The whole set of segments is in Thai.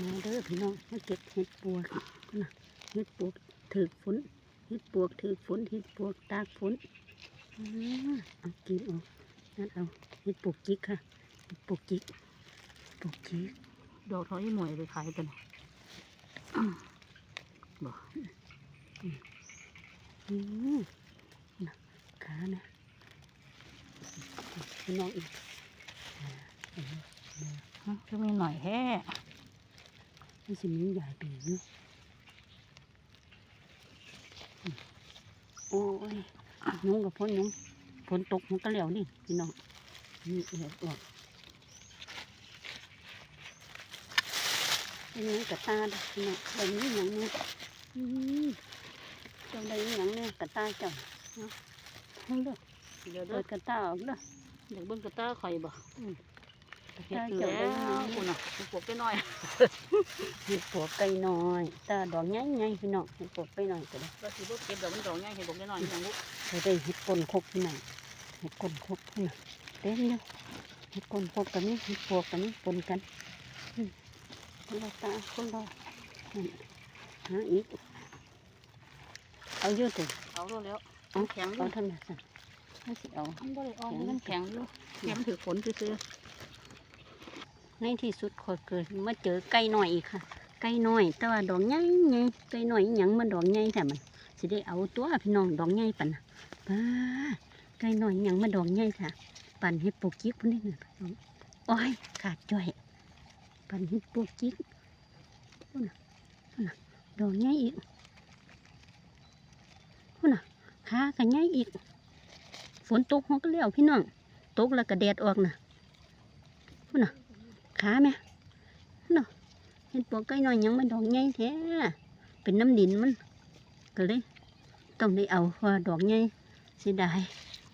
มาเด้อพี่น้องมาเก็บเห็ดปวกนะเห็ดปวกถือฝนเห็ดปวกถือฝนเห็ดปวกตากฝนอ่าเอากินออกนั่นเอาเห็ดปวกจิกค่ะเห็ดปวกจิกปวกจิกดอกเทอยหน่วยไปขายกันบ่อืมน่ะขานะพี่น้องอีกอ่าเอาเอาก็มีหน่อยแค่ นี่สิมีใหญ่ปีกอยู่อืมโอ้ยยุงกับพ่นยุงฝนตกมันก็แล้วนี่พี่น้องนี่เอือกออกเป็นหยังกระตาเด้อพี่น้องแบบนี้หยังเนี่ยอืมจังได้หยังเนี่ยกระตาจังเนาะเบิ่งเด้อเดี๋ยวเปิเด้อดกระตาออกเด้อเดี๋ยวเบิ่งกระต้าข่อยบ่กระ เห็ดตาอยู่จังแล้ได้หยังวคุณน่ะปลูกไปหน่อยเห็ดปวกไก่น้อยตาดอกใหญ่ๆพี่น้องเห็ดปวกไก่น้อยก็ได้ก็สิบ่เก็บดอกมันดอกง่ายเห็ดปลูกไปหน่อยอย่างลูกเราได้เห็ดกลนคกที่ไหนเห็ดกลนคกที่ไหนเต็มอยู่เห็ดกลนคกกับนี้เห็ดปวกกับนี้ปนกันอืมคนละตาคนละนั่นหาอีกเอาเยอะถึงเอาแล้วแล้วเอาแข็งอเอายู่เท่านั้นสิไม่สิเอามันบ่ได้อ่อนมันแข็งอยู่แข็งถือฝนซื่อ ในที่สุดขอเกิดมาเจอไก่น้อยอีกค่ะ ไก่น้อย แต่ว่าดอกใหญ่ใหญ่ไก่น้อยอหยังมันดอกใหญ่แต่มันสิได้เอาตัวพี่น้องดอกใหญ่ปันนะป้าไก่น้อยอหยังมันดอกใหญ่ค่ะ ปั่นให้ปลูกจิกพุ่นนี่นะพี่น้องโอ้ยขาดจ่อย ปั่นให้ปลูกจิกพุ่นนะพุ่นนะดอกใหญ่อีกพุ่นนะขาก็ใหญ่อีก ฝนตกมันก็แล้วพี่น้องตกแล้วก็แดดออกนะพุ่นนะ ขาแม่เนาะเห็นปวกไก่น้อยยังมันดอกใหญ่แท้เป็นน้ำดินมันก็เลยต้องได้เอาว่าดอกใหญ่เสียดาย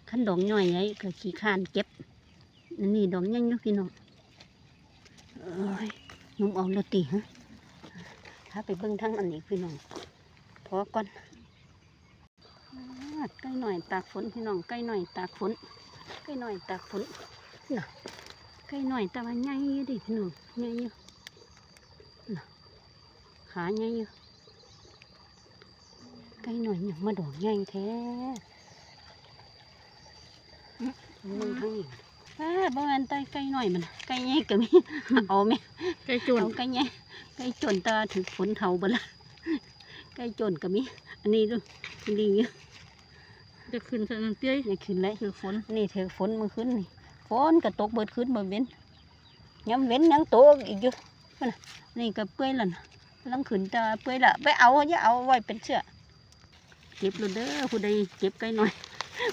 ขั้นดอกน้อยใหญ่ก็ขี้ข้านเก็บอันนี้ดอกใหญ่อยู่พี่น้องเอ้ยนุ่มออกแล้วตีฮะถ้าไปเบิ่งทางอันนี้พี่น้องพอก่อนอาดไก่หน่อยตากฝนพี่น้องไก่หน่อยตากฝนไก่หน่อยตากฝนน่ะ ก่หน่อยแต่ว่าใหญ่อยู่ดิพี่น้องใหญ่อยู่น่ะขาใหญ่อยู่ไก่หน่อยอย่างมาดอกใหญ่แท้มึงทั้งนี้อ้าบ่แม่นไตไก่หน่อยมันไก่ใหญ่ก็มีเอาไหมๆไก่จุนเอาไก่ใหญ่ไก่จนตาถึงฝนเท่าบ่ละไก่จนก็มีอันนี้ดูดีอยู่จะขึ้นซะนั่นเตี้ยอย่าขึ้นเลยถือฝนนี่ถือฝนมือขึ้นนี่ฝ นก็ตกเบิดขึ้นบ่เว้นย้ำเว้นยังตกอีกอยู่นะนี่ก็เปื่อยล้วนะลังขึ้นตาเปื่อยละไปเอาอย่าเอาไว้เป็นเชือกเก็บเลยเด้อผู้ใดเก็บไก่หน่อย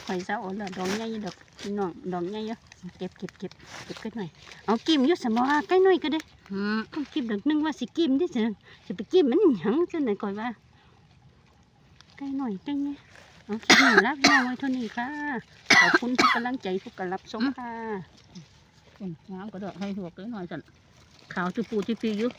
ข่อยเศร้าเอละดอกใหญ่ดอกพี่น้องดอกใหญ่เยอะเก็บเก็บเก็บเก็บไก่หน่อยเอากิมยู่สมอไก่หน่อยก็ได้อืมต้องกิ้มดอกนึงว่าสิกิ้มดิสิสิไปกิมมันหยังจังไหนก่อยว่าไก่หน่อยไก่เนี่ย เอาคลิปนี้ลาพี่น้องไว้เท่านี้ค่ะ ขอบคุณทุกกำลังใจทุกการรับชมค่ะน้ำก็ดอกให้หัวกเลยหน่อยสั่นขาวจุปูจุปีอยู่